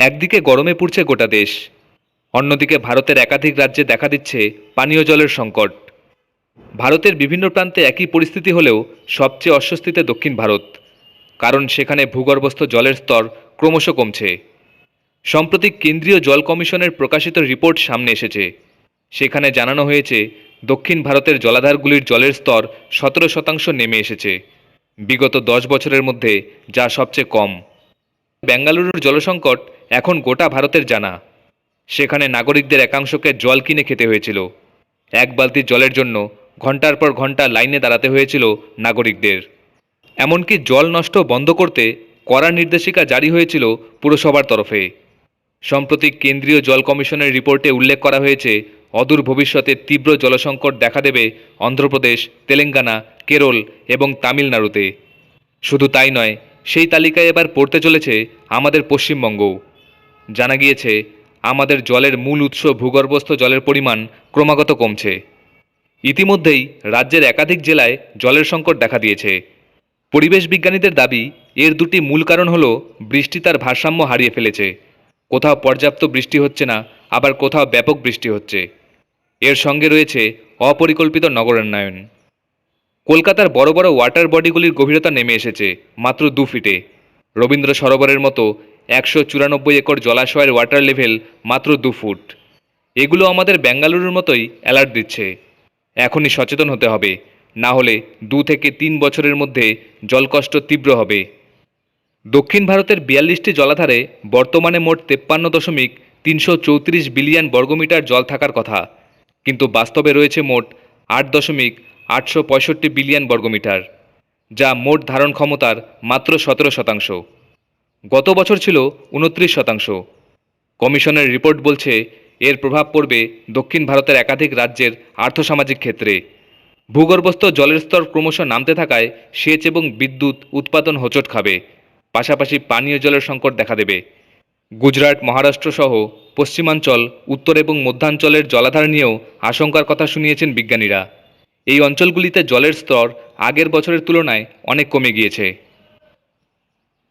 একদিকে গরমে পুড়ছে গোটা দেশ, অন্যদিকে ভারতের একাধিক রাজ্যে দেখা দিচ্ছে পানীয় জলের সংকট। ভারতের বিভিন্ন প্রান্তে একই পরিস্থিতি হলেও সবচেয়ে অস্বস্তিতে দক্ষিণ ভারত, কারণ সেখানে ভূগর্ভস্থ জলের স্তর ক্রমশ কমছে। সম্প্রতি কেন্দ্রীয় জল কমিশনের প্রকাশিত রিপোর্ট সামনে এসেছে। সেখানে জানানো হয়েছে, দক্ষিণ ভারতের জলাধারগুলির জলের স্তর সতেরো শতাংশ নেমে এসেছে। বিগত দশ বছরের মধ্যে যা সবচেয়ে কম। বেঙ্গালুরুর জলসংকট এখন গোটা ভারতের জানা। সেখানে নাগরিকদের একাংশকে জল কিনে খেতে হয়েছিল। এক বালতি জলের জন্য ঘণ্টার পর ঘণ্টা লাইনে দাঁড়াতে হয়েছিল নাগরিকদের। এমনকি জল নষ্ট বন্ধ করতে কড়া নির্দেশিকা জারি হয়েছিল পুরসভার তরফে। সম্প্রতি কেন্দ্রীয় জল কমিশনের রিপোর্টে উল্লেখ করা হয়েছে, অদূর ভবিষ্যতে তীব্র জলসংকট দেখা দেবে অন্ধ্রপ্রদেশ, তেলেঙ্গানা, কেরল এবং তামিলনাড়ুতে। শুধু তাই নয়, সেই তালিকায় এবার পড়তে চলেছে আমাদের পশ্চিমবঙ্গও। জানা গিয়েছে, আমাদের জলের মূল উৎস ভূগর্ভস্থ জলের পরিমাণ ক্রমাগত কমছে। ইতিমধ্যেই রাজ্যের একাধিক জেলায় জলের সংকট দেখা দিয়েছে। পরিবেশ বিজ্ঞানীদের দাবি, এর দুটি মূল কারণ হলো বৃষ্টি তার ভারসাম্য হারিয়ে ফেলেছে। কোথাও পর্যাপ্ত বৃষ্টি হচ্ছে না, আবার কোথাও ব্যাপক বৃষ্টি হচ্ছে। এর সঙ্গে রয়েছে অপরিকল্পিত নগরায়ন কলকাতার বড় বড় ওয়াটার বডিগুলির গভীরতা নেমে এসেছে, মাত্র দু ফিটে রবীন্দ্র সরোবরের মতো একশো চুরানব্বই একর জলাশয়ের ওয়াটার লেভেল মাত্র দু ফুট। এগুলো আমাদের বেঙ্গালুরুর মতোই অ্যালার্ট দিচ্ছে। এখনই সচেতন হতে হবে, না হলে দু থেকে তিন বছরের মধ্যে জলকষ্ট তীব্র হবে। দক্ষিণ ভারতের বিয়াল্লিশটি জলাধারে বর্তমানে মোট তেপ্পান্ন দশমিক তিনশো চৌত্রিশ বিলিয়ন বর্গমিটার জল থাকার কথা, কিন্তু বাস্তবে রয়েছে মোট আট দশমিক আটশো পঁয়ষট্টি বিলিয়ন বর্গমিটার, যা মোট ধারণ ক্ষমতার মাত্র সতেরো শতাংশ। গত বছর ছিল উনত্রিশ শতাংশ। কমিশনের রিপোর্ট বলছে, এর প্রভাব পড়বে দক্ষিণ ভারতের একাধিক রাজ্যের আর্থসামাজিক ক্ষেত্রে। ভূগর্ভস্থ জলের স্তর ক্রমশ নামতে থাকায় সেচ এবং বিদ্যুৎ উৎপাদন হোঁচট খাবে, পাশাপাশি পানীয় জলের সংকট দেখা দেবে। গুজরাট, মহারাষ্ট্র সহ পশ্চিমাঞ্চল, উত্তর এবং মধ্যাঞ্চলের জলাধার নিয়েও আশঙ্কার কথা শুনিয়েছেন বিজ্ঞানীরা। এই অঞ্চলগুলিতে জলের স্তর আগের বছরের তুলনায় অনেক কমে গিয়েছে।